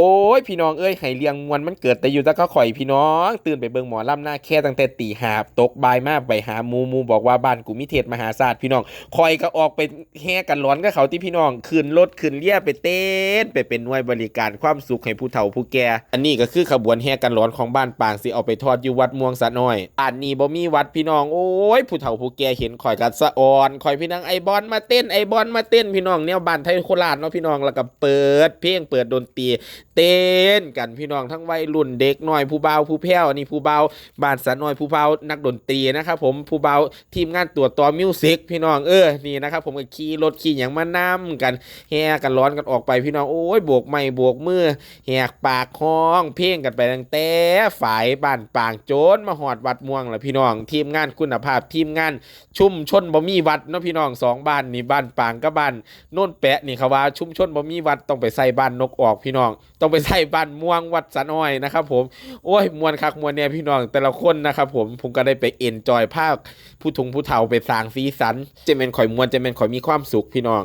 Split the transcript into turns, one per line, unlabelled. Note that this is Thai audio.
โอ้ยพี่น้องเอ้ยไห้เลียงมวนมันเกิดแต่อยู่แตะก็ข่อยพี่น้อง ตื่นไปเบิ่งหมอลำหน้าแค่ตั้งแต่ตีหาบตกบ่ายมาไปหาหมูหมูบอกว่าบ้านกูมีเทศมหาศาสตร์พี่น้องข่อยก็ออกไปแห่กันร้อนกับเขาที่พี่น้องขึ้นรถขึ้นเรียไปเต้นไปเป็นหน่วยบริการความสุขให้ผู้เฒ่าผู้แก่อันนี้ก็คือขบวนแห่กันร้อนของบ้านปางสิเอาไปทอดอยู่วัดม่วงสะน้อยอันนี้บ่มีวัดพี่น้องโอ้ยผู้เฒ่าผู้แก่เห็นข่อยกัสะออนข่อยพี่น้องไอบอลมาเต้นไอบอลมาเต้นพี่น้องแนวบ้านไทยโคราชเนาะพี่น้องแล้วก็เปิดเพลงเปิดดนตรี ต้นกันพี่น้องทั้งวัยรุ่นเด็กน้อยผู้เบาผู้แพ้วนี่ผู้เบาบ้านสะน้อยผู้เบานักดนตรีนะครับผมผู้เบาทีมงานตัวต่อมิวสิกพี่น้องเออนี่นะครับผมก็ขี่รถขี่อย่างมานํกันแห่กันร้อนกันออกไปพี่น้องโอ้ยโบกไม้โบกมือแหกปากห้อง เพลงกันไปตั้งแต่ฝ่ายบ้านปางโจนมาหอดวัดม่วงแล้วพี่น้อง ทีมงานคุณภาพทีมงานชุ่มชนบ่มีวัดเนาะพี่น้องสองบ้านนี่บ้านปางกับบ้านโน่นแปะนี่เขาว่าชุ่มชนบ่มีวัดต้องไปใส่บ้านนกออกพี่น้องต้องไปใส่บ้านม่วงวัดสันอ้อยนะครับผมโอ้ยมวนคักมวนเนี่ยพี่น้องแต่ละคนนะครับผมผมก็ได้ไปเอ็นจอยภาคผู้ทุงผู้เฒ่าไปสร้างสีสันจะเป็นข่อยมวนจะเป็นข่อยมีความสุขพี่น้อง